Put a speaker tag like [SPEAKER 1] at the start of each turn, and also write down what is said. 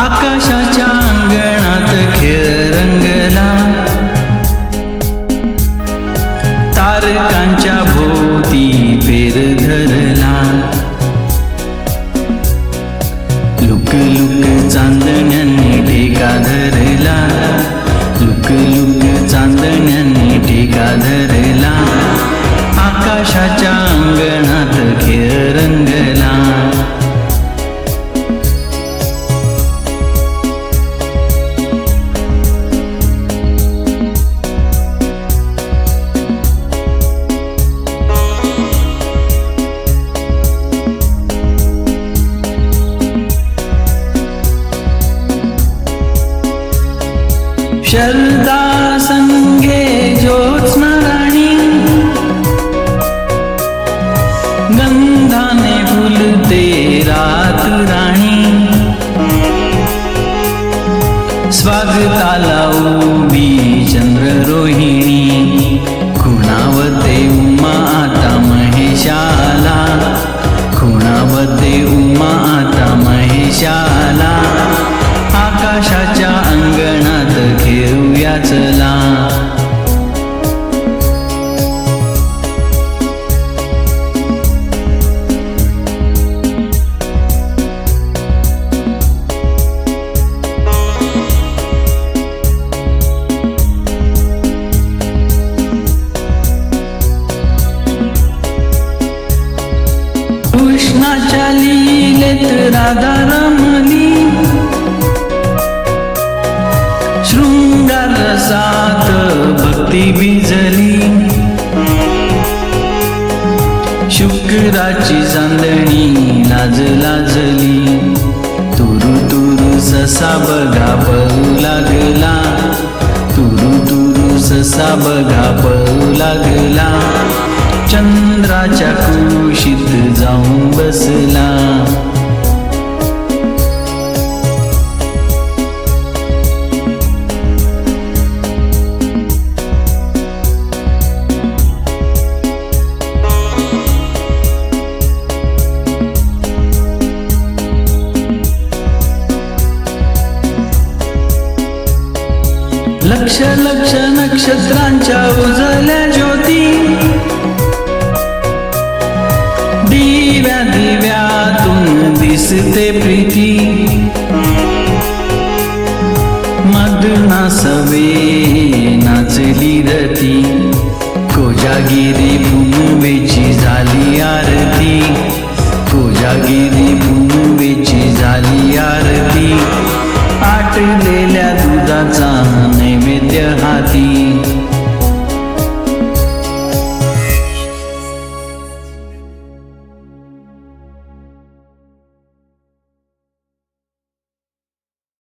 [SPEAKER 1] आकाशाच्या अंगणात खेळ रंगला. तारकांच्या भोवती फेर धरला. लुक लुक चांदण्या शरदा सङ्गे ज्योत्स्ना राणी गन्धा ने भूलते रातराणि। स्वागता चन्द्र रोहिणी। खेळूया चला. कृष्णाच्या लीलेत राधा रसात भक्ती भिजली शुक्राची चांदणी लाज लाजली तुरु तुरु ससा बघा पळू लागला। तुरु तुरु ससा बघा पळू लागला। चंद्राच्या कुशीत जाऊन बसला। लक्ष लक्ष नक्षत्रांच्या उजळल्या ज्योती. दिव्या दिव्यातून दिसते प्रीती. मधुना सवे नाचली रती कोजागिरी भूमवेची झाली आरती. कोजागिरी भूमवेची झाली आरती. आटलेल्या दुधाचा yang.